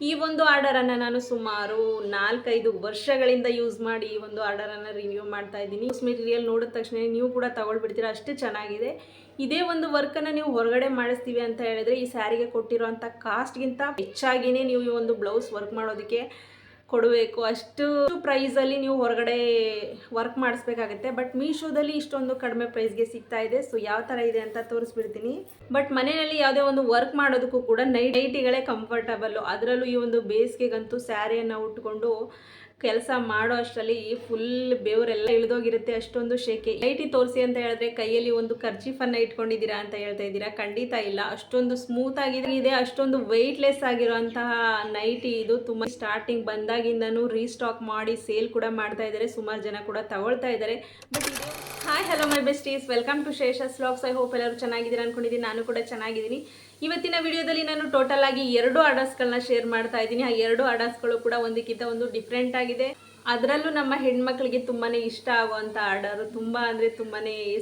ಈ ಒಂದು ಆರ್ಡರನ್ನು ನಾನು ಸುಮಾರು ನಾಲ್ಕೈದು ವರ್ಷಗಳಿಂದ ಯೂಸ್ ಮಾಡಿ ಈ ಒಂದು ಆರ್ಡರನ್ನು ರಿವ್ಯೂ ಮಾಡ್ತಾ ಇದ್ದೀನಿ. ಯೂಸ್ ಮೆಟೀರಿಯಲ್ ನೋಡಿದ ತಕ್ಷಣ ನೀವು ಕೂಡ ತಗೊಳ್ಬಿಡ್ತೀರಾ? ಅಷ್ಟು ಚೆನ್ನಾಗಿದೆ. ಇದೇ ಒಂದು ವರ್ಕನ್ನು ನೀವು ಹೊರಗಡೆ ಮಾಡಿಸ್ತೀವಿ ಅಂತ ಹೇಳಿದ್ರೆ ಈ ಸ್ಯಾರಿಗೆ ಕೊಟ್ಟಿರೋಂಥ ಕಾಸ್ಟ್ಗಿಂತ ಹೆಚ್ಚಾಗಿಯೇ ನೀವು ಈ ಒಂದು ಬ್ಲೌಸ್ ವರ್ಕ್ ಮಾಡೋದಕ್ಕೆ ಕೊಡಬೇಕು. ಅಷ್ಟು ಪ್ರೈಸಲ್ಲಿ ನೀವು ಹೊರಗಡೆ ವರ್ಕ್ ಮಾಡಿಸ್ಬೇಕಾಗತ್ತೆ. ಬಟ್ ಮೀಶೋದಲ್ಲಿ ಇಷ್ಟೊಂದು ಕಡಿಮೆ ಪ್ರೈಸ್ಗೆ ಸಿಗ್ತಾ ಇದೆ. ಸೊ ಯಾವ ಥರ ಇದೆ ಅಂತ ತೋರಿಸ್ಬಿಡ್ತೀನಿ. ಬಟ್ ಮನೆಯಲ್ಲಿ ಯಾವುದೇ ಒಂದು ವರ್ಕ್ ಮಾಡೋದಕ್ಕೂ ಕೂಡ ನೈಟ್ ನೈಟಿಗಳೇ ಕಂಫರ್ಟಬಲ್ಲು ಅದರಲ್ಲೂ ಈ ಒಂದು ಬೇಸಿಗೆಗಂತೂ ಸ್ಯಾರಿಯನ್ನು ಉಟ್ಕೊಂಡು ಕೆಲಸ ಮಾಡೋ ಅಷ್ಟರಲ್ಲಿ ಫುಲ್ ಬೆವರೆಲ್ಲ ಇಳಿದೋಗಿರುತ್ತೆ ಅಷ್ಟೊಂದು ಶೇಕೆ. ನೈಟಿ ತೋರಿಸಿ ಅಂತ ಹೇಳಿದ್ರೆ ಕೈಯಲ್ಲಿ ಒಂದು ಕರ್ಚೀಫನ್ನು ಇಟ್ಕೊಂಡಿದ್ದೀರಾ ಅಂತ ಹೇಳ್ತಾ ಇದ್ದೀರಾ? ಖಂಡಿತ ಇಲ್ಲ. ಅಷ್ಟೊಂದು ಸ್ಮೂತ್ ಆಗಿದೆ. ಅಷ್ಟೊಂದು ವೆಯ್ಟ್ಲೆಸ್ ಆಗಿರುವಂತಹ ನೈಟಿ ಇದು ತುಂಬ ಸ್ಟಾರ್ಟಿಂಗ್ ಬಂದಾಗಿಂದನೂ ರೀಸ್ಟಾಕ್ ಮಾಡಿ ಸೇಲ್ ಕೂಡ ಮಾಡ್ತಾ ಇದ್ದಾರೆ ಸುಮಾರು ಜನ ಕೂಡ ತಗೊಳ್ತಾ ಇದ್ದಾರೆ ಬಟ್ ಇದು hi hello my besties welcome to Shesha's ಲಾಕ್ಸ್ ಐ ಹೋಪ್ ಎಲ್ಲರೂ ಚೆನ್ನಾಗಿದ್ದೀರಾ ಅನ್ಕೊಂಡಿದ್ದೀನಿ. ನಾನು ಕೂಡ ಚೆನ್ನಾಗಿದ್ದೀನಿ. ಇವತ್ತಿನ ವಿಡಿಯೋದಲ್ಲಿ ನಾನು ಟೋಟಲ್ ಆಗಿ ಎರಡು ಆರ್ಡರ್ಸ್ಗಳನ್ನ ಶೇರ್ ಮಾಡ್ತಾ ಇದ್ದೀನಿ. ಆ ಎರಡು ಆರ್ಡರ್ಸ್ಗಳು ಕೂಡ ಒಂದಕ್ಕಿಂತ ಒಂದು ಡಿಫ್ರೆಂಟ್ ಆಗಿದೆ. ಅದರಲ್ಲೂ ನಮ್ಮ ಹೆಣ್ಮಕ್ಳಿಗೆ ತುಂಬಾ ಇಷ್ಟ ಆಗುವಂಥ ಆರ್ಡರ್ ತುಂಬ ಅಂದರೆ ತುಂಬಾ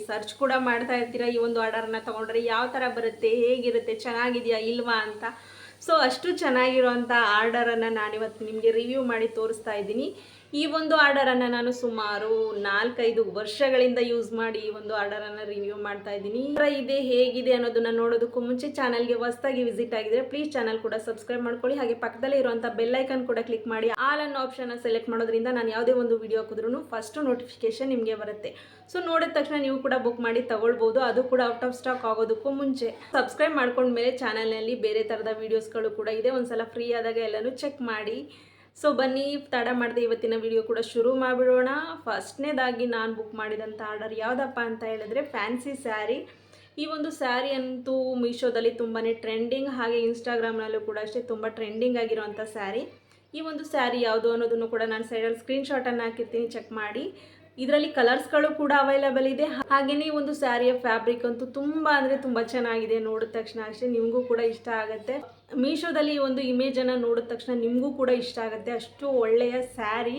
ಸರ್ಚ್ ಕೂಡ ಮಾಡ್ತಾ ಇರ್ತೀರಾ. ಈ ಒಂದು ಆರ್ಡರ್ನ ತೊಗೊಂಡ್ರೆ ಯಾವ ಥರ ಬರುತ್ತೆ, ಹೇಗಿರುತ್ತೆ, ಚೆನ್ನಾಗಿದೆಯಾ, ಇಲ್ವಾ ಅಂತ. ಸೊ ಅಷ್ಟು ಚೆನ್ನಾಗಿರುವಂಥ ಆರ್ಡರನ್ನು ನಾನಿವತ್ತು ನಿಮಗೆ ರಿವ್ಯೂ ಮಾಡಿ ತೋರಿಸ್ತಾ ಇದ್ದೀನಿ. ಈ ಒಂದು ಆರ್ಡರನ್ನು ನಾನು ಸುಮಾರು ನಾಲ್ಕೈದು ವರ್ಷಗಳಿಂದ ಯೂಸ್ ಮಾಡಿ ಈ ಒಂದು ಆರ್ಡರನ್ನು ರಿವ್ಯೂ ಮಾಡ್ತಾ ಇದ್ದೀನಿ. ಇದೆ, ಹೇಗಿದೆ ಅನ್ನೋದನ್ನ ನೋಡೋದಕ್ಕೂ ಮುಂಚೆ ಚಾನಲ್ಗೆ ಹೊಸದಾಗಿ ವಿಸಿಟ್ ಆಗಿದ್ರೆ ಪ್ಲೀಸ್ ಚಾನಲ್ ಕೂಡ ಸಬ್ಸ್ಕ್ರೈಬ್ ಮಾಡ್ಕೊಳ್ಳಿ. ಹಾಗೆ ಪಕ್ಕದಲ್ಲಿ ಇರುವಂಥ ಬೆಲ್ಲೈಕನ್ ಕೂಡ ಕ್ಲಿಕ್ ಮಾಡಿ. ಆಲ್ ಅನ್ನೋ ಆಪ್ಷನ್ ಸೆಲೆಕ್ಟ್ ಮಾಡೋದ್ರಿಂದ ನಾನು ಯಾವುದೇ ಒಂದು ವಿಡಿಯೋ ಹಾಕಿದ್ರು ಫಸ್ಟ್ ನೋಟಿಫಿಕೇಶನ್ ನಿಮಗೆ ಬರುತ್ತೆ. ಸೊ ನೋಡಿದ ತಕ್ಷಣ ನೀವು ಕೂಡ ಬುಕ್ ಮಾಡಿ ತಗೊಳ್ಬೋದು. ಅದು ಕೂಡ ಔಟ್ ಆಫ್ ಸ್ಟಾಕ್ ಆಗೋದಕ್ಕೂ ಮುಂಚೆ. ಸಬ್ಸ್ಕ್ರೈಬ್ ಮಾಡ್ಕೊಂಡ್ಮೇಲೆ ಚಾನಲ್ನಲ್ಲಿ ಬೇರೆ ಥರದ ವೀಡಿಯೋಸ್ಗಳು ಕೂಡ ಇದೆ. ಒಂದ್ಸಲ ಫ್ರೀ ಆದಾಗ ಎಲ್ಲನೂ ಚೆಕ್ ಮಾಡಿ. ಸೊ ಬನ್ನಿ, ತಡ ಮಾಡಿದೆ ಇವತ್ತಿನ ವಿಡಿಯೋ ಕೂಡ ಶುರು ಮಾಡಿಬಿಡೋಣ. ಫಸ್ಟ್ನೇದಾಗಿ ನಾನು ಬುಕ್ ಮಾಡಿದಂಥ ಆರ್ಡರ್ ಯಾವುದಪ್ಪ ಅಂತ ಹೇಳಿದ್ರೆ ಫ್ಯಾನ್ಸಿ ಸ್ಯಾರಿ ಈ ಒಂದು ಸ್ಯಾರಿ ಅಂತೂ ಮೀಶೋದಲ್ಲಿ ತುಂಬಾ ಟ್ರೆಂಡಿಂಗ್ ಹಾಗೆ ಇನ್ಸ್ಟಾಗ್ರಾಮ್ನಲ್ಲೂ ಕೂಡ ಅಷ್ಟೇ ತುಂಬ ಟ್ರೆಂಡಿಂಗ್ ಆಗಿರುವಂಥ ಸ್ಯಾರಿ ಈ ಒಂದು ಸ್ಯಾರಿ ಯಾವುದು ಅನ್ನೋದನ್ನು ಕೂಡ ನಾನು ಸೈಡಲ್ಲಿ ಸ್ಕ್ರೀನ್ಶಾಟನ್ನು ಹಾಕಿರ್ತೀನಿ ಚೆಕ್ ಮಾಡಿ. ಇದರಲ್ಲಿ ಕಲರ್ಸ್ಗಳು ಕೂಡ ಅವೈಲಬಲ್ ಇದೆ. ಹಾಗೆಯೇ ಒಂದು ಸ್ಯಾರಿಯ ಫ್ಯಾಬ್ರಿಕ್ ಅಂತೂ ತುಂಬ ಅಂದರೆ ತುಂಬ ಚೆನ್ನಾಗಿದೆ ನೋಡಿದ ತಕ್ಷಣ. ಅಷ್ಟೇ ನಿಮಗೂ ಕೂಡ ಇಷ್ಟ ಆಗುತ್ತೆ. ಮೀಶೋದಲ್ಲಿ ಒಂದು ಇಮೇಜನ್ನು ನೋಡಿದ ತಕ್ಷಣ ನಿಮಗೂ ಕೂಡ ಇಷ್ಟ ಆಗುತ್ತೆ. ಅಷ್ಟು ಒಳ್ಳೆಯ ಸ್ಯಾರಿ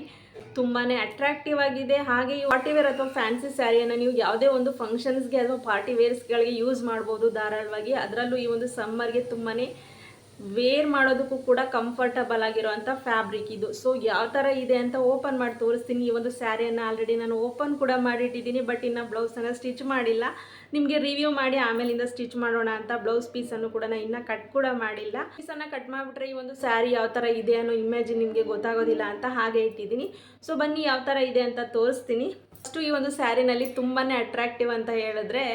ತುಂಬಾ ಅಟ್ರಾಕ್ಟಿವ್ ಆಗಿದೆ. ಹಾಗೆ ಪಾರ್ಟಿ ವೇರ್ ಅಥವಾ ಫ್ಯಾನ್ಸಿ ಸ್ಯಾರಿಯನ್ನು ನೀವು ಯಾವುದೇ ಒಂದು ಫಂಕ್ಷನ್ಸ್ಗೆ ಅಥವಾ ಪಾರ್ಟಿ ವೇರ್ಸ್ಗಳಿಗೆ ಯೂಸ್ ಮಾಡ್ಬೋದು ಧಾರಾಳವಾಗಿ. ಅದರಲ್ಲೂ ಈ ಒಂದು ಸಮ್ಮರ್ಗೆ ತುಂಬಾ ವೇರ್ ಮಾಡೋದಕ್ಕೂ ಕೂಡ ಕಂಫರ್ಟಬಲ್ ಆಗಿರೋಂಥ ಫ್ಯಾಬ್ರಿಕ್ ಇದು. ಸೊ ಯಾವ ಥರ ಇದೆ ಅಂತ ಓಪನ್ ಮಾಡಿ ತೋರಿಸ್ತೀನಿ. ಈ ಒಂದು ಸ್ಯಾರಿಯನ್ನು ಆಲ್ರೆಡಿ ನಾನು ಓಪನ್ ಕೂಡ ಮಾಡಿಟ್ಟಿದ್ದೀನಿ ಬಟ್ ಇನ್ನು ಬ್ಲೌಸನ್ನು ಸ್ಟಿಚ್ ಮಾಡಿಲ್ಲ. ನಿಮಗೆ ರಿವ್ಯೂ ಮಾಡಿ ಆಮೇಲಿಂದ ಸ್ಟಿಚ್ ಮಾಡೋಣ ಅಂತ ಬ್ಲೌಸ್ ಪೀಸನ್ನು ಕೂಡ ನಾನು ಇನ್ನೂ ಕಟ್ ಕೂಡ ಮಾಡಿಲ್ಲ. ಪೀಸನ್ನು ಕಟ್ ಮಾಡಿಬಿಟ್ರೆ ಈ ಒಂದು ಸ್ಯಾರಿ ಯಾವ ಥರ ಇದೆ ಅನ್ನೋ ಇಮೇಜ್ ನಿಮಗೆ ಗೊತ್ತಾಗೋದಿಲ್ಲ ಅಂತ ಹಾಗೆ ಇಟ್ಟಿದ್ದೀನಿ. ಸೊ ಬನ್ನಿ ಯಾವ ಥರ ಇದೆ ಅಂತ ತೋರಿಸ್ತೀನಿ. ಫಸ್ಟು ಈ ಒಂದು ಸ್ಯಾರಿನಲ್ಲಿ ತುಂಬಾ ಅಟ್ರಾಕ್ಟಿವ್ ಅಂತ ಹೇಳಿದ್ರೆ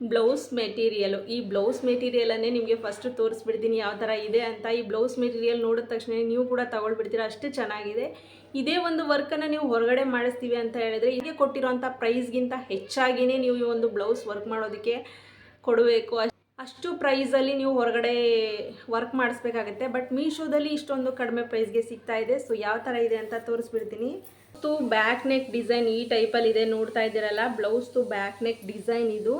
ಬ್ಲೌಸ್ ಮೆಟೀರಿಯಲು. ಈ ಬ್ಲೌಸ್ ಮೆಟೀರಿಯಲನ್ನೇ ನಿಮಗೆ ಫಸ್ಟು ತೋರಿಸ್ಬಿಡ್ತೀನಿ ಯಾವ ಥರ ಇದೆ ಅಂತ. ಈ ಬ್ಲೌಸ್ ಮೆಟೀರಿಯಲ್ ನೋಡಿದ ತಕ್ಷಣ ನೀವು ಕೂಡ ತೊಗೊಳ್ಬಿಡ್ತೀರ? ಅಷ್ಟು ಚೆನ್ನಾಗಿದೆ. ಇದೇ ಒಂದು ವರ್ಕನ್ನು ನೀವು ಹೊರಗಡೆ ಮಾಡಿಸ್ತೀವಿ ಅಂತ ಹೇಳಿದರೆ ಹೀಗೆ ಕೊಟ್ಟಿರೋಂಥ ಪ್ರೈಸ್ಗಿಂತ ಹೆಚ್ಚಾಗಿಯೇ ನೀವು ಈ ಒಂದು ಬ್ಲೌಸ್ ವರ್ಕ್ ಮಾಡೋದಕ್ಕೆ ಕೊಡಬೇಕು. ಅಷ್ಟು ಪ್ರೈಸಲ್ಲಿ ನೀವು ಹೊರಗಡೆ ವರ್ಕ್ ಮಾಡಿಸ್ಬೇಕಾಗತ್ತೆ. ಬಟ್ ಮೀಶೋದಲ್ಲಿ ಇಷ್ಟೊಂದು ಕಡಿಮೆ ಪ್ರೈಸ್ಗೆ ಸಿಗ್ತಾ ಇದೆ. ಸೊ ಯಾವ ಥರ ಇದೆ ಅಂತ ತೋರಿಸ್ಬಿಡ್ತೀನಿ. ತು ಬ್ಯಾಕ್ ನೆಕ್ ಡಿಸೈನ್ ಈ ಟೈಪಲ್ಲಿ ಇದೆ. ನೋಡ್ತಾ ಇದ್ದೀರಲ್ಲ, ಬ್ಲೌಸ್ ತು ಬ್ಯಾಕ್ ನೆಕ್ ಡಿಸೈನ್ ಇದು.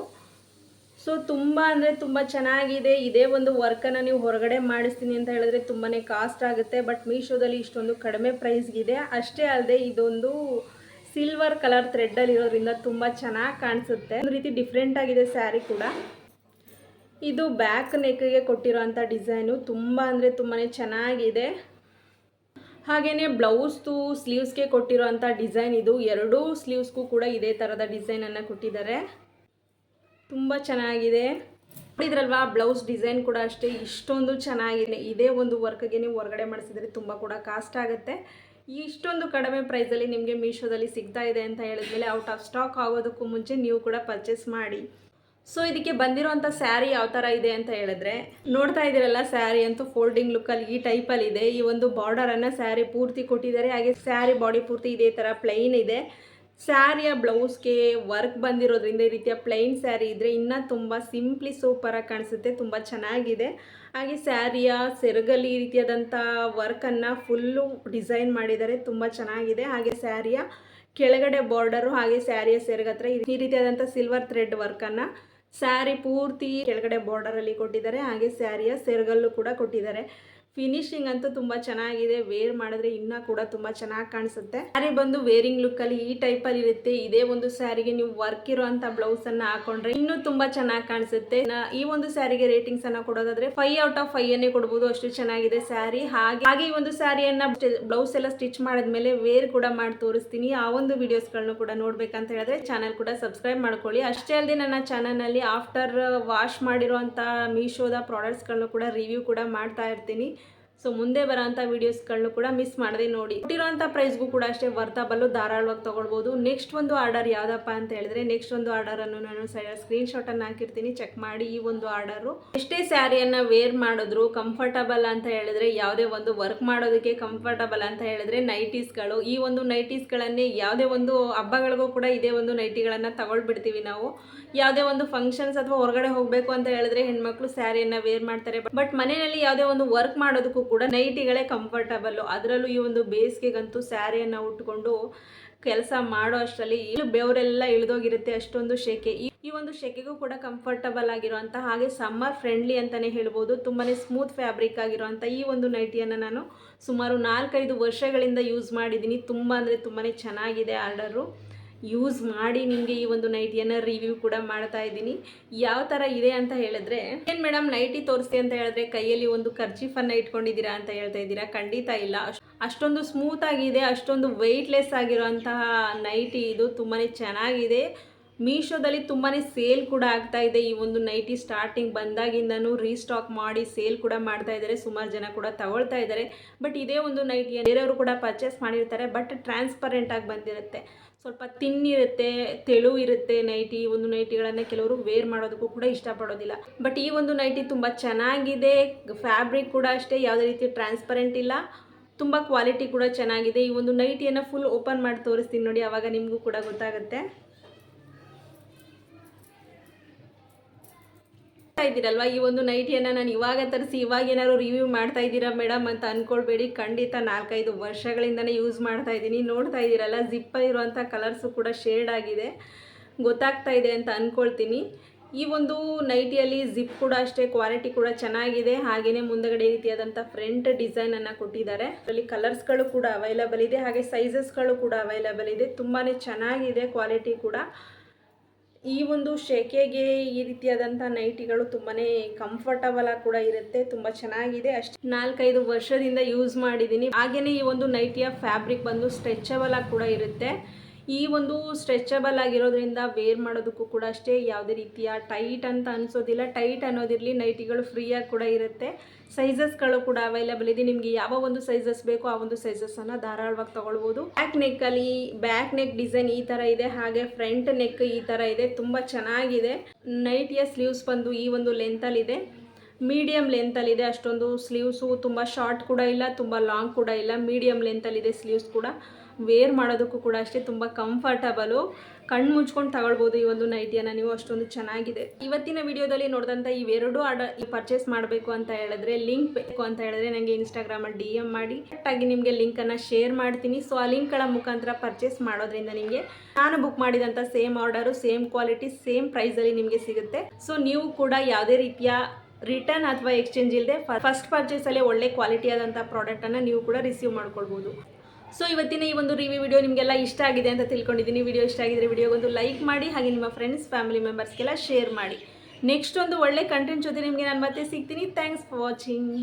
ಸೊ ತುಂಬ ಅಂದರೆ ತುಂಬ ಚೆನ್ನಾಗಿದೆ. ಇದೇ ಒಂದು ವರ್ಕನ್ನು ನೀವು ಹೊರಗಡೆ ಮಾಡಿಸ್ತೀನಿ ಅಂತ ಹೇಳಿದ್ರೆ ತುಂಬಾ ಕಾಸ್ಟ್ ಆಗುತ್ತೆ. ಬಟ್ ಮೀಶೋದಲ್ಲಿ ಇಷ್ಟೊಂದು ಕಡಿಮೆ ಪ್ರೈಸ್ಗಿದೆ ಅಷ್ಟೇ ಅಲ್ಲದೆ ಇದೊಂದು ಸಿಲ್ವರ್ ಕಲರ್ ಥ್ರೆಡ್ಡಲ್ಲಿ ಇರೋದ್ರಿಂದ ತುಂಬ ಚೆನ್ನಾಗಿ ಕಾಣಿಸುತ್ತೆ. ಒಂದು ರೀತಿ ಡಿಫ್ರೆಂಟ್ ಆಗಿದೆ ಸ್ಯಾರಿ ಕೂಡ. ಇದು ಬ್ಯಾಕ್ ನೆಕ್ಗೆ ಕೊಟ್ಟಿರೋಂಥ ಡಿಸೈನು ತುಂಬ ಅಂದರೆ ತುಂಬಾ ಚೆನ್ನಾಗಿದೆ. ಹಾಗೆಯೇ ಬ್ಲೌಸ್ದು ಸ್ಲೀವ್ಸ್ಗೆ ಕೊಟ್ಟಿರೋಂಥ ಡಿಸೈನ್ ಇದು. ಎರಡೂ ಸ್ಲೀವ್ಸ್ಗೂ ಕೂಡ ಇದೇ ಥರದ ಡಿಸೈನನ್ನು ಕೊಟ್ಟಿದ್ದಾರೆ. ತುಂಬ ಚೆನ್ನಾಗಿದೆ. ನೋಡಿದ್ರಲ್ವಾ ಬ್ಲೌಸ್ ಡಿಸೈನ್ ಕೂಡ ಅಷ್ಟೇ, ಇಷ್ಟೊಂದು ಚೆನ್ನಾಗಿದೆ. ಇದೇ ಒಂದು ವರ್ಕ್ಗೆ ನೀವು ಹೊರಗಡೆ ಮಾಡಿಸಿದ್ರೆ ತುಂಬ ಕೂಡ ಕಾಸ್ಟ್ ಆಗುತ್ತೆ. ಇಷ್ಟೊಂದು ಕಡಿಮೆ ಪ್ರೈಸಲ್ಲಿ ನಿಮಗೆ ಮೀಶೋದಲ್ಲಿ ಸಿಗ್ತಾ ಇದೆ ಅಂತ ಹೇಳಿದ್ಮೇಲೆ ಔಟ್ ಆಫ್ ಸ್ಟಾಕ್ ಆಗೋದಕ್ಕೂ ಮುಂಚೆ ನೀವು ಕೂಡ ಪರ್ಚೇಸ್ ಮಾಡಿ. ಸೊ ಇದಕ್ಕೆ ಬಂದಿರೋಂಥ ಸ್ಯಾರಿ ಯಾವ ಥರ ಇದೆ ಅಂತ ಹೇಳಿದ್ರೆ, ನೋಡ್ತಾ ಇದ್ದೀರಲ್ಲ ಸ್ಯಾರಿ ಅಂತೂ ಫೋಲ್ಡಿಂಗ್ ಲುಕ್ಕಲ್ಲಿ ಈ ಟೈಪಲ್ಲಿ ಇದೆ. ಈ ಒಂದು ಬಾರ್ಡರನ್ನು ಸ್ಯಾರಿ ಪೂರ್ತಿ ಕೊಟ್ಟಿದ್ದಾರೆ. ಹಾಗೆ ಸ್ಯಾರಿ ಬಾಡಿ ಪೂರ್ತಿ ಇದೇ ಥರ ಪ್ಲೈನ್ ಇದೆ. ಸ್ಯಾರಿಯ ಬ್ಲೌಸ್ಗೆ ವರ್ಕ್ ಬಂದಿರೋದ್ರಿಂದ ಈ ರೀತಿಯ ಪ್ಲೈನ್ ಸ್ಯಾರಿ ಇದ್ದರೆ ಇನ್ನೂ ತುಂಬ ಸಿಂಪ್ಲಿ ಸೂಪರಾಗಿ ಕಾಣಿಸುತ್ತೆ, ತುಂಬ ಚೆನ್ನಾಗಿದೆ. ಹಾಗೆ ಸ್ಯಾರಿಯ ಸೆರಗಲ್ಲಿ ಈ ರೀತಿಯಾದಂಥ ವರ್ಕನ್ನು ಫುಲ್ಲು ಡಿಸೈನ್ ಮಾಡಿದ್ದಾರೆ, ತುಂಬ ಚೆನ್ನಾಗಿದೆ. ಹಾಗೆ ಸ್ಯಾರಿಯ ಕೆಳಗಡೆ ಬಾರ್ಡರು ಹಾಗೆ ಸ್ಯಾರಿಯ ಸೆರಗ ಹತ್ರ ಈ ರೀತಿಯಾದಂಥ ಸಿಲ್ವರ್ ಥ್ರೆಡ್ ವರ್ಕನ್ನು ಸ್ಯಾರಿ ಪೂರ್ತಿ ಕೆಳಗಡೆ ಬಾರ್ಡರಲ್ಲಿ ಕೊಟ್ಟಿದ್ದಾರೆ. ಹಾಗೆ ಸ್ಯಾರಿಯ ಸೆರಗಲ್ಲೂ ಕೂಡ ಕೊಟ್ಟಿದ್ದಾರೆ. ಫಿನಿಶಿಂಗ್ ಅಂತೂ ತುಂಬ ಚೆನ್ನಾಗಿದೆ. ವೇರ್ ಮಾಡಿದ್ರೆ ಇನ್ನೂ ಕೂಡ ತುಂಬ ಚೆನ್ನಾಗಿ ಕಾಣಿಸುತ್ತೆ. ಸ್ಯಾರಿ ಬಂದು ವೇರಿಂಗ್ ಲುಕ್ಕಲ್ಲಿ ಈ ಟೈಪಲ್ಲಿ ಇರುತ್ತೆ. ಇದೇ ಒಂದು ಸ್ಯಾರಿಗೆ ನೀವು ವರ್ಕ್ ಇರುವಂಥ ಬ್ಲೌಸನ್ನು ಹಾಕೊಂಡ್ರೆ ಇನ್ನೂ ತುಂಬ ಚೆನ್ನಾಗಿ ಕಾಣಿಸುತ್ತೆ. ಈ ಒಂದು ಸ್ಯಾರಿಗೆ ರೇಟಿಂಗ್ಸ್ ಅನ್ನ ಕೊಡೋದಾದ್ರೆ ಫೈವ್ ಔಟ್ ಆಫ್ ಫೈವ್ ಅನ್ನೇ ಕೊಡಬಹುದು ಅಷ್ಟು ಚೆನ್ನಾಗಿದೆ ಸ್ಯಾರಿ ಹಾಗೆ ಹಾಗೆ ಈ ಒಂದು ಸ್ಯಾರಿಯನ್ನ ಬ್ಲೌಸ್ ಎಲ್ಲ ಸ್ಟಿಚ್ ಮಾಡಿದ್ಮೇಲೆ ವೇರ್ ಕೂಡ ಮಾಡಿ ತೋರಿಸ್ತೀನಿ. ಆ ಒಂದು ವಿಡಿಯೋಸ್ಗಳನ್ನ ಕೂಡ ನೋಡ್ಬೇಕಂತ ಹೇಳಿದ್ರೆ ಚಾನಲ್ ಕೂಡ ಸಬ್ಸ್ಕ್ರೈಬ್ ಮಾಡ್ಕೊಳ್ಳಿ. ಅಷ್ಟೇ ಅಲ್ಲದೆ ನನ್ನ ಚಾನಲ್ನಲ್ಲಿ ಆಫ್ಟರ್ ವಾಶ್ ಮಾಡಿರುವಂತ ಮೀಶೋದ ಪ್ರಾಡಕ್ಟ್ಸ್ಗಳನ್ನ ಕೂಡ ರಿವ್ಯೂ ಕೂಡ ಮಾಡ್ತಾ ಇರ್ತೀನಿ. ಸೊ ಮುಂದೆ ಬರೋಂಥ ವೀಡಿಯೋಸ್ಗಳನ್ನೂ ಕೂಡ ಮಿಸ್ ಮಾಡದೆ ನೋಡಿ. ಕೊಟ್ಟಿರೋಂಥ ಪ್ರೈಸ್ಗೂ ಕೂಡ ಅಷ್ಟೇ ವರ್ತಬಲ್ಲು ಧಾರಾಳವಾಗಿ ತೊಗೊಳ್ಬೋದು. ನೆಕ್ಸ್ಟ್ ಒಂದು ಆರ್ಡರ್ ಯಾವುದಪ್ಪ ಅಂತ ಹೇಳಿದ್ರೆ ನೆಕ್ಸ್ಟ್ ಒಂದು ಆರ್ಡರನ್ನು ನಾನು ಸ್ಕ್ರೀನ್ ಶಾಟನ್ನು ಹಾಕಿರ್ತೀನಿ. ಚೆಕ್ ಮಾಡಿ ಈ ಒಂದು ಆರ್ಡರು ಎಷ್ಟೇ ಸ್ಯಾರಿಯನ್ನು ವೇರ್ ಮಾಡಿದ್ರು ಕಂಫರ್ಟಬಲ್ ಅಂತ ಹೇಳಿದ್ರೆ, ಯಾವುದೇ ಒಂದು ವರ್ಕ್ ಮಾಡೋದಕ್ಕೆ ಕಂಫರ್ಟಬಲ್ ಅಂತ ಹೇಳಿದ್ರೆ ನೈಟೀಸ್ಗಳು ಈ ಒಂದು ನೈಟೀಸ್ಗಳನ್ನೇ ಯಾವುದೇ ಒಂದು ಹಬ್ಬಗಳಿಗೂ ಕೂಡ ಇದೇ ಒಂದು ನೈಟಿಗಳನ್ನು ತಗೊಳ್ಬಿಡ್ತೀವಿ ನಾವು. ಯಾವುದೇ ಒಂದು ಫಂಕ್ಷನ್ಸ್ ಅಥವಾ ಹೊರಗಡೆ ಹೋಗಬೇಕು ಅಂತ ಹೇಳಿದ್ರೆ ಹೆಣ್ಮಕ್ಳು ಸ್ಯಾರಿಯನ್ನ ವೇರ್ ಮಾಡ್ತಾರೆ. ಬಟ್ ಮನೆಯಲ್ಲಿ ಯಾವುದೇ ಒಂದು ವರ್ಕ್ ಮಾಡೋದಕ್ಕೂ ಕೂಡ ನೈಟಿಗಳೇ ಕಂಫರ್ಟಬಲ್ ಅದರಲ್ಲೂ ಈ ಒಂದು ಬೇಸಿಗೆಗಂತೂ ಸ್ಯಾರಿಯನ್ನ ಉಟ್ಕೊಂಡು ಕೆಲಸ ಮಾಡೋ ಅಷ್ಟರಲ್ಲಿ ಇಲ್ಲಿ ಬೆವರೆಲ್ಲ ಇಳಿದೋಗಿರುತ್ತೆ ಅಷ್ಟೊಂದು ಶೆಕೆ. ಈ ಒಂದು ಶೆಕೆಗೂ ಕೂಡ ಕಂಫರ್ಟಬಲ್ ಆಗಿರುವಂಥ ಹಾಗೆ ಸಮ್ಮರ್ ಫ್ರೆಂಡ್ಲಿ ಅಂತಲೇ ಹೇಳ್ಬೋದು. ತುಂಬಾ ಸ್ಮೂತ್ ಫ್ಯಾಬ್ರಿಕ್ ಆಗಿರುವಂಥ ಈ ಒಂದು ನೈಟಿಯನ್ನು ನಾನು ಸುಮಾರು ನಾಲ್ಕೈದು ವರ್ಷಗಳಿಂದ ಯೂಸ್ ಮಾಡಿದ್ದೀನಿ. ತುಂಬ ಅಂದರೆ ತುಂಬಾ ಚೆನ್ನಾಗಿದೆ ಆರ್ಡರು. ಯೂಸ್ ಮಾಡಿ ನಿಮಗೆ ಈ ಒಂದು ನೈಟಿಯನ್ನು ರಿವ್ಯೂ ಕೂಡ ಮಾಡ್ತಾ ಇದ್ದೀನಿ. ಯಾವ ಥರ ಇದೆ ಅಂತ ಹೇಳಿದ್ರೆ, ಏನು ಮೇಡಮ್ ನೈಟಿ ತೋರಿಸಿ ಅಂತ ಹೇಳಿದ್ರೆ ಕೈಯಲ್ಲಿ ಒಂದು ಕರ್ಚೀಫನ್ನು ಇಟ್ಕೊಂಡಿದ್ದೀರಾ ಅಂತ ಹೇಳ್ತಾ ಇದ್ದೀರಾ? ಖಂಡಿತ ಇಲ್ಲ. ಅಷ್ಟ್- ಅಷ್ಟೊಂದು ಸ್ಮೂತ್ ಆಗಿದೆ, ಅಷ್ಟೊಂದು ವೆಯ್ಟ್ಲೆಸ್ ಆಗಿರುವಂತಹ ನೈಟಿ ಇದು. ತುಂಬಾ ಚೆನ್ನಾಗಿದೆ. ಮೀಶೋದಲ್ಲಿ ತುಂಬಾ ಸೇಲ್ ಕೂಡ ಆಗ್ತಾ ಇದೆ. ಈ ಒಂದು ನೈಟಿ ಸ್ಟಾರ್ಟಿಂಗ್ ಬಂದಾಗಿಂದನೂ ರೀಸ್ಟಾಕ್ ಮಾಡಿ ಸೇಲ್ ಕೂಡ ಮಾಡ್ತಾ ಇದ್ದಾರೆ. ಸುಮಾರು ಜನ ಕೂಡ ತಗೊಳ್ತಾ ಇದ್ದಾರೆ. ಬಟ್ ಇದೇ ಒಂದು ನೈಟಿ ಬೇರೆಯವರು ಕೂಡ ಪರ್ಚೇಸ್ ಮಾಡಿರ್ತಾರೆ. ಬಟ್ ಟ್ರಾನ್ಸ್ಪರೆಂಟ್ ಆಗಿ ಬಂದಿರುತ್ತೆ. ಸ್ವಲ್ಪ ತಿನ್ನಿರುತ್ತೆ ತೆಳು ಇರುತ್ತೆ ನೈಟಿ. ಒಂದು ನೈಟಿಗಳನ್ನು ಕೆಲವರು ವೇರ್ ಮಾಡೋದಕ್ಕೂ ಕೂಡ ಇಷ್ಟಪಡೋದಿಲ್ಲ. ಬಟ್ ಈ ಒಂದು ನೈಟಿ ತುಂಬ ಚೆನ್ನಾಗಿದೆ. ಫ್ಯಾಬ್ರಿಕ್ ಕೂಡ ಅಷ್ಟೇ, ಯಾವುದೇ ರೀತಿ ಟ್ರಾನ್ಸ್ಪರೆಂಟ್ ಇಲ್ಲ. ತುಂಬ ಕ್ವಾಲಿಟಿ ಕೂಡ ಚೆನ್ನಾಗಿದೆ. ಈ ಒಂದು ನೈಟಿಯನ್ನು ಫುಲ್ ಓಪನ್ ಮಾಡಿ ತೋರಿಸ್ತೀನಿ ನೋಡಿ ಆವಾಗ ನಿಮಗೂ ಕೂಡ ಗೊತ್ತಾಗುತ್ತೆ. ಇದ್ದೀರಲ್ವಾ? ಈ ಒಂದು ನೈಟಿಯನ್ನು ನಾನು ಇವಾಗ ತರಿಸಿ, ಇವಾಗ ಏನಾದ್ರು ರಿವ್ಯೂ ಮಾಡ್ತಾ ಇದ್ದೀರಾ ಮೇಡಮ್ ಅಂತ ಅಂದ್ಕೊಳ್ಬೇಡಿ ಖಂಡಿತ ನಾಲ್ಕೈದು ವರ್ಷಗಳಿಂದನೇ ಯೂಸ್ ಮಾಡ್ತಾ ಇದ್ದೀನಿ. ನೋಡ್ತಾ ಇದ್ದೀರಲ್ಲ ಜಿಪ್ಪ ಇರುವಂಥ ಕಲರ್ಸು ಕೂಡ ಶೇಡ್ ಆಗಿದೆ. ಗೊತ್ತಾಗ್ತಾ ಇದೆ ಅಂತ ಅಂದ್ಕೊಳ್ತೀನಿ ಈ ಒಂದು ನೈಟಿಯಲ್ಲಿ ಜಿಪ್ ಕೂಡ ಅಷ್ಟೇ ಕ್ವಾಲಿಟಿ ಕೂಡ ಚೆನ್ನಾಗಿದೆ. ಹಾಗೆಯೇ ಮುಂದಗಡೆ ರೀತಿಯಾದಂಥ ಫ್ರಂಟ್ ಡಿಸೈನನ್ನು ಕೊಟ್ಟಿದ್ದಾರೆ. ಅದರಲ್ಲಿ ಕಲರ್ಸ್ಗಳು ಕೂಡ ಅವೈಲಬಲ್ ಇದೆ. ಹಾಗೆ ಸೈಜಸ್ಗಳು ಕೂಡ ಅವೈಲಬಲ್ ಇದೆ. ತುಂಬಾ ಚೆನ್ನಾಗಿದೆ ಕ್ವಾಲಿಟಿ ಕೂಡ. ಈ ಒಂದು ಶೆಕೆಗೆ ಈ ರೀತಿಯಾದಂಥ ನೈಟಿಗಳು ತುಂಬಾ ಕಂಫರ್ಟಬಲ್ ಆಗಿ ಕೂಡ ಇರುತ್ತೆ, ತುಂಬ ಚೆನ್ನಾಗಿದೆ. ಅಷ್ಟು ನಾಲ್ಕೈದು ವರ್ಷದಿಂದ ಯೂಸ್ ಮಾಡಿದ್ದೀನಿ. ಹಾಗೆಯೇ ಈ ಒಂದು ನೈಟಿಯ ಫ್ಯಾಬ್ರಿಕ್ ಬಂದು ಸ್ಟ್ರೆಚಬಲ್ ಆಗಿ ಕೂಡ ಇರುತ್ತೆ. ಈ ಒಂದು ಸ್ಟ್ರೆಚಬಲ್ ಆಗಿರೋದ್ರಿಂದ ವೇರ್ ಮಾಡೋದಕ್ಕೂ ಕೂಡ ಅಷ್ಟೇ ಯಾವುದೇ ರೀತಿಯ ಟೈಟ್ ಅಂತ ಅನಿಸೋದಿಲ್ಲ. ಟೈಟ್ ಅನ್ನೋದಿರಲಿ ನೈಟಿಗಳು ಫ್ರೀಯಾಗಿ ಕೂಡ ಇರುತ್ತೆ. ಸೈಜಸ್ಗಳು ಕೂಡ ಅವೈಲೇಬಲ್ ಇದೆ. ನಿಮಗೆ ಯಾವ ಒಂದು ಸೈಜಸ್ ಬೇಕೋ ಆ ಒಂದು ಸೈಜಸ್ಸನ್ನು ಧಾರಾಳವಾಗಿ ತೊಗೊಳ್ಬೋದು. ಬ್ಯಾಕ್ ನೆಕ್ಕಲ್ಲಿ ಬ್ಯಾಕ್ ನೆಕ್ ಡಿಸೈನ್ ಈ ಥರ ಇದೆ. ಹಾಗೆ ಫ್ರಂಟ್ ನೆಕ್ ಈ ಥರ ಇದೆ. ತುಂಬ ಚೆನ್ನಾಗಿದೆ. ನೈಟಿಯ ಸ್ಲೀವ್ಸ್ ಬಂದು ಈ ಒಂದು ಲೆಂತಲ್ಲಿದೆ ಮೀಡಿಯಮ್ ಲೆಂತಲ್ಲಿದೆ ಅಷ್ಟೊಂದು ಸ್ಲೀವ್ಸು ತುಂಬ ಶಾರ್ಟ್ ಕೂಡ ಇಲ್ಲ, ತುಂಬ ಲಾಂಗ್ ಕೂಡ ಇಲ್ಲ. ಮೀಡಿಯಮ್ ಲೆಂತಲ್ಲಿದೆ ಸ್ಲೀವ್ಸ್ ಕೂಡ. ವೇರ್ ಮಾಡೋದಕ್ಕೂ ಕೂಡ ಅಷ್ಟೇ ತುಂಬ ಕಂಫರ್ಟಬಲು ಕಣ್ಣು ಮುಚ್ಕೊಂಡು ತಗೊಳ್ಬೋದು ಈ ಒಂದು ನೈಟಿಯನ್ನು ನೀವು ಅಷ್ಟೊಂದು ಚೆನ್ನಾಗಿದೆ. ಇವತ್ತಿನ ವಿಡಿಯೋದಲ್ಲಿ ನೋಡಿದಂಥ ಇವೆರಡು ಆರ್ಡರ್ ಪರ್ಚೇಸ್ ಮಾಡಬೇಕು ಅಂತ ಹೇಳಿದ್ರೆ ಲಿಂಕ್ ಬೇಕು ಅಂತ ಹೇಳಿದ್ರೆ ನನಗೆ ಇನ್ಸ್ಟಾಗ್ರಾಮಲ್ಲಿ ಡಿ ಎಂ ಮಾಡಿ. ಕರೆಕ್ಟಾಗಿ ನಿಮಗೆ ಲಿಂಕನ್ನು ಶೇರ್ ಮಾಡ್ತೀನಿ. ಸೊ ಆ ಲಿಂಕ್ಗಳ ಮುಖಾಂತರ ಪರ್ಚೇಸ್ ಮಾಡೋದ್ರಿಂದ ನಿಮಗೆ ನಾನು ಬುಕ್ ಮಾಡಿದಂಥ same order same quality same ಪ್ರೈಸಲ್ಲಿ ನಿಮಗೆ ಸಿಗುತ್ತೆ. ಸೊ ನೀವು ಕೂಡ ಯಾವುದೇ ರೀತಿಯ ರಿಟರ್ನ್ ಅಥವಾ ಎಕ್ಸ್ಚೇಂಜ್ ಇಲ್ಲದೆ ಫಸ್ಟ್ ಪರ್ಚೇಸಲ್ಲೇ ಒಳ್ಳೆ ಕ್ವಾಲಿಟಿ ಆದಂಥ ಪ್ರಾಡಕ್ಟನ್ನು ನೀವು ಕೂಡ ರಿಸೀವ್ ಮಾಡ್ಕೊಳ್ಬೋದು. ಸೊ ಇವತ್ತಿನ ಈ ಒಂದು ರಿವ್ಯೂ ವಿಡಿಯೋ ನಿಮಗೆಲ್ಲ ಇಷ್ಟ ಆಗಿದೆ ಅಂತ ತಿಳ್ಕೊಂಡಿದ್ದೀನಿ. ವಿಡಿಯೋ ಇಷ್ಟ ಆಗಿದ್ರೆ ವಿಡಿಯೋಗೊಂದು ಲೈಕ್ ಮಾಡಿ, ಹಾಗೆ ನಿಮ್ಮ ಫ್ರೆಂಡ್ಸ್ ಫ್ಯಾಮಿಲಿ ಮೆಂಬರ್ಸ್ಗೆಲ್ಲ ಶೇರ್ ಮಾಡಿ. ನೆಕ್ಸ್ಟ್ ಒಂದು ಒಳ್ಳೆ ಕಂಟೆಂಟ್ ಜೊತೆ ನಿಮಗೆ ನಾನು ಮತ್ತೆ ಸಿಗ್ತೀನಿ. Thanks for watching